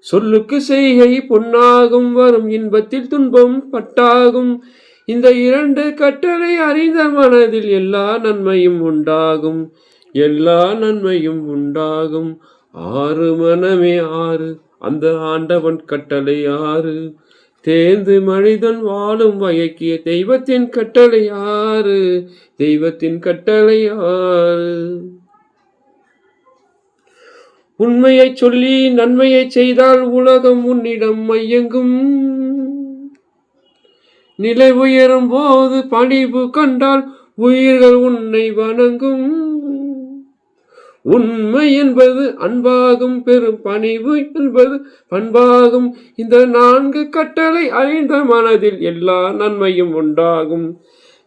சொல்லுக்கு செய்கை பொன்னாகும் வரும் இன்பத்தில் துன்பம் பட்டாகும். இந்த இரண்டு கட்டளை அறிந்த மனதில் எல்லா நன்மையும் உண்டாகும். எல்லா நன்மையும் உண்டாகும். ஆறு மனமே ஆறு. அந்த ஆண்டவன் கட்டளை ஆறு. தேர்ந்து மனிதன் வாழும் வயக்கிய தெய்வத்தின் கட்டளை ஆறு. தெய்வத்தின் கட்டளை ஆறு. உண்மையை சொல்லி நன்மையை செய்தால் உலகம் உன்னிடம் மையங்கும். நிலை உயரும் போது பணிவு கண்டால் உயிர்கள் உன்னை வணங்கும். உண்மை என்பது அன்பாகும் பெரும் பணிவு என்பது பண்பாகும். இந்த நான்கு கட்டளை அறிந்த மனதில் எல்லா நன்மையும் உண்டாகும்.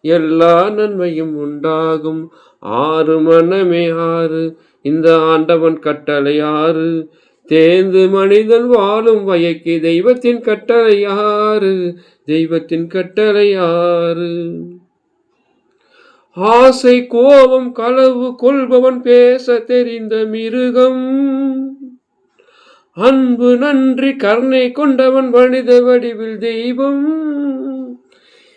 எல்லா நன்மையும் உண்டாகும். ஆறு மனமே ஆறு இந்த ஆண்டவன் கட்டளை ஆறு. தேர்ந்து மனிதன் வாழும் வயக்கு தெய்வத்தின் கட்டளை ஆறு தெய்வத்தின் கட்டளை ஆறு. ஆசை கோபம் களவு கொள்பவன் பேச தெரிந்த மிருகம். அன்பு நன்றி கருணை கொண்டவன் மனித வடிவில் தெய்வம்.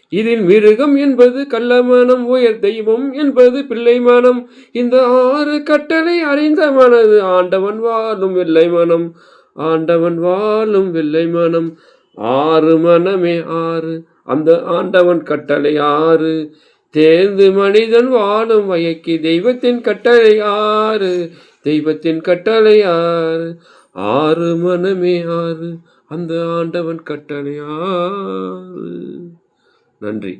இதில் மிருகம் என்பது கள்ளமனம் உயர் தெய்வம் என்பது பிள்ளை மனம். இந்த ஆறு கட்டளை அறிந்த மனது ஆண்டவன் வாழும் வெள்ளை மனம். ஆண்டவன் வாழும் வெள்ளை மனம். ஆறு மனமே ஆறு. அந்த ஆண்டவன் கட்டளை ஆறு. தேர்ந்து மனிதன் வாழும் வயக்கி தெய்வத்தின் கட்டளை ஆறு. தெய்வத்தின் கட்டளை ஆறு. ஆறு மனமே ஆறு. அந்த ஆண்டவன் கட்டளை ஆறு. நன்றி.